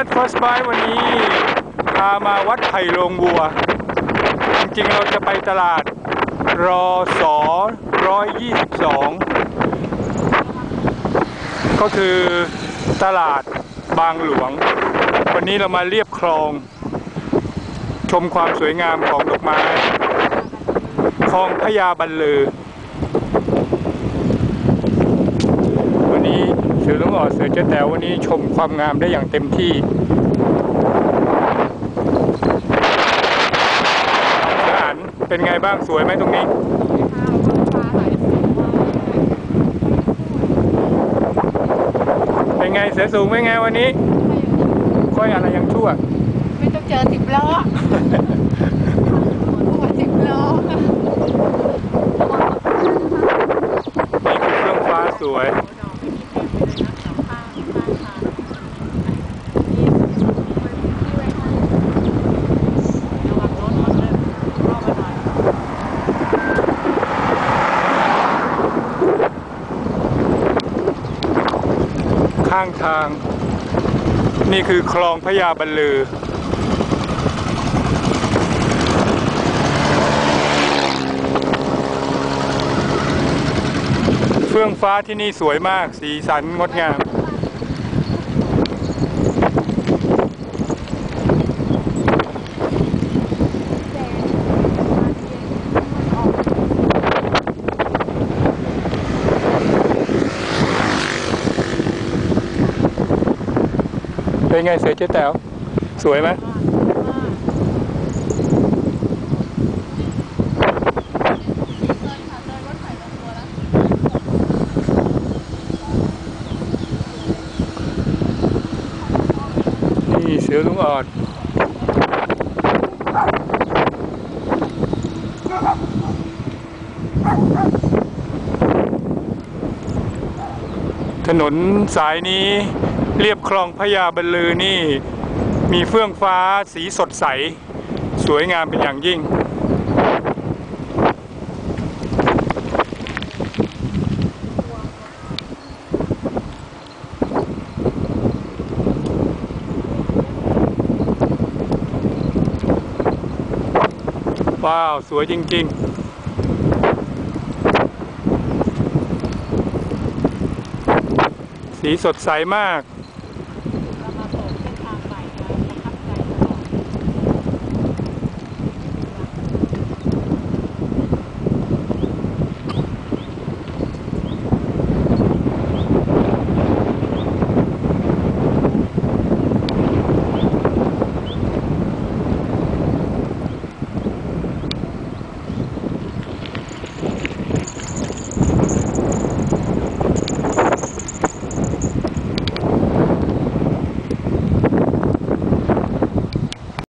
Pilot First Bite วันนี้พามาวัดไผ่โรงวัว จริงๆเราจะไปตลาดรอสอ122 ก็คือตลาดบางหลวง วันนี้เรามาเรียบคลอง ชมความสวยงามของดอกไม้คลองพญาบันลือ วันนี้เสื อลุงออดเสือเจ๊แต๋ววันนี้ชมความงามได้อย่างเต็มที่เสืออันเป็นไงบ้างสวยไหมตรงนี้เป็นไงเสือสูงเป็นไงวันนี้ ค่อยอะไรยังชั่ว ไม่ต้องเจอสิบล้อหัวสิบล้อนี่คือเครื่องฟ้าสวยางทาง นี่คือคลองพญาบันลือ เฟื่องฟ้าที่นี่สวยมาก สีสันงดงาม เป็นไงเสือเจ๊แต๋วสวยไหมนี่เสือลุงออดถนนสายนี้ เรียบคลองพญาบรรลือนี่ มีเฟื่องฟ้าสีสดใส สวยงามเป็นอย่างยิ่ง ว้าว สวยจริง ๆสีสดใสมาก